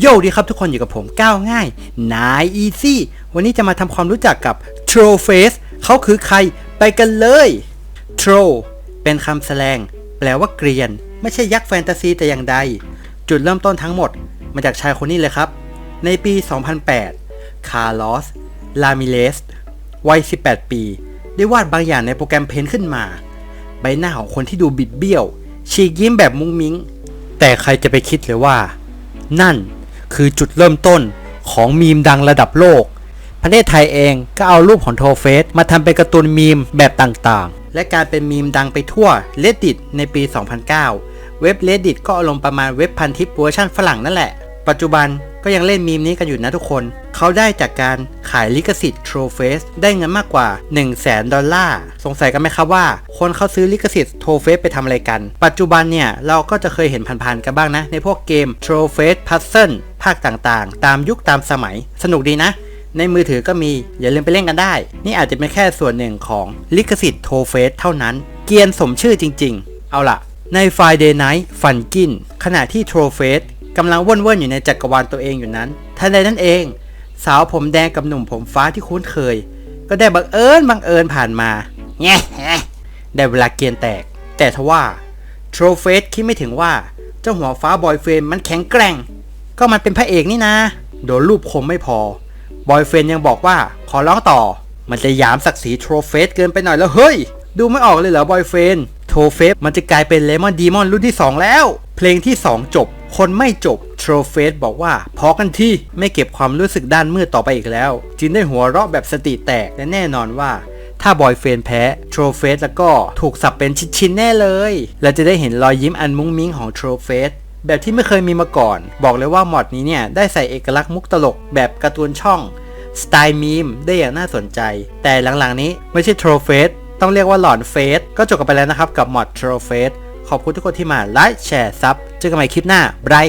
โยดีครับทุกคนอยู่กับผมก้าวง่ายนายอีซี่วันนี้จะมาทำความรู้จักกับ Troll Face เขาคือใครไปกันเลย Troll เป็นคำแสลง แปลว่าเกรียน ไม่ใช่ยักษ์แฟนตาซีแต่อย่างใด จุดเริ่มต้นทั้งหมด มาจากชายคนนี้เลยครับ ในปี 2008 คาร์ลอส ลามิเลส วัย 18 ปี ได้วาดบางอย่างในโปรแกรมเพนขึ้นมา ใบหน้าของคนที่ดูบิดเบี้ยว ฉีกยิ้มแบบมุ้งมิ้ง แต่ใครจะไปคิดเลยว่า นั่นคือจุดเริ่มต้นของมีมดังระดับโลก ประเทศไทยเองก็เอารูปของโทเฟสมาทำเป็นการ์ตูนมีมแบบต่างๆ และการเป็นมีมดังไปทั่ว Reddit ในปี 2009 เว็บ Reddit ก็อารมณ์ประมาณเว็บพันทิปเวอร์ชันฝรั่งนั่นแหละ ปัจจุบันก็ยังเล่นมีมนี้กันอยู่นะทุกคน เขาได้จากการขายลิขสิทธิ์ Troll Face ได้เงินมากกว่า 1 0 0 0 0แสนดอลลาร์ สงสัยกันไหมครับว่า คนเขาซื้อลิขสิทธิ์ Troll Face ไปทำอะไรกัน ปัจจุบันเนี่ย เราก็จะเคยเห็นผ่านๆกันบ้างนะ ในพวกเกม Troll Face Puzzle ภาคต่างๆ ตามยุคตามสมัย สนุกดีนะในมือถือก็มี อย่าลืมไปเล่นกันได้ นี่อาจจะเป็นแค่ส่วนหนึ่งของลิขสิทธิ์โทเฟสเท่านั้น เกียนสมชื่อจริง ๆ เอาล่ะ ใน Friday Night Fun กิน ขณะที่โทเฟสกำลังว่อนๆอยู่ในจักรวาลตัวเองอยู่นั้น ทันใดนั่นเอง สาวผมแดงกับหนุ่มผมฟ้าที่คุ้นเคย ก็ได้บังเอิญบังเอิญผ่านมาแง่ได้เวลาเกียนแตก แต่ทว่าโทเฟสคิดไม่ถึงว่า เจ้าหัวฟ้าบอยเฟรมมันแข็งแกร่ง ก็มันเป็นพระเอกนี่นะ โดนรูปคมไม่พอบอยเฟนยังบอกว่าขอร้องต่อ มันจะยามศักดิ์ศรีโทรเฟสเกินไปหน่อยแล้วเฮ้ย ดูไม่ออกเลยเหรอบอยเฟนโทรเฟสมันจะกลายเป็นเลมอนดีมอนรุ่นที่ 2 แล้ว เพลงที่ 2 จบ คนไม่จบ โทรเฟสบอกว่าพอกันที่ไม่เก็บความรู้สึกด้านมืดต่อไปอีกแล้วจึงได้หัวเราะแบบสติแตกและแน่นอนว่าถ้าบอยเฟนแพ้โทรเฟสแล้วก็ถูกสับเป็นชิ้นๆแน่เลยและจะได้เห็นรอยยิ้มอันมุ้งมิ้งของโทรเฟสแบบที่ไม่เคยมีมาก่อน บอกเลยว่ามอดนี้เนี่ยได้ใส่เอกลักษณ์มุกตลกแบบการ์ตูนช่องสไตล์มีมได้อย่างน่าสนใจ แต่หลังๆนี้ไม่ใช่โทรเฟสต้องเรียกว่าหลอนเฟสก็จบกันไปแล้วนะครับกับมอดโทรเฟสขอบคุณทุกคนที่มาไลค์แชร์ซับเจอกันใหม่คลิปหน้าบาย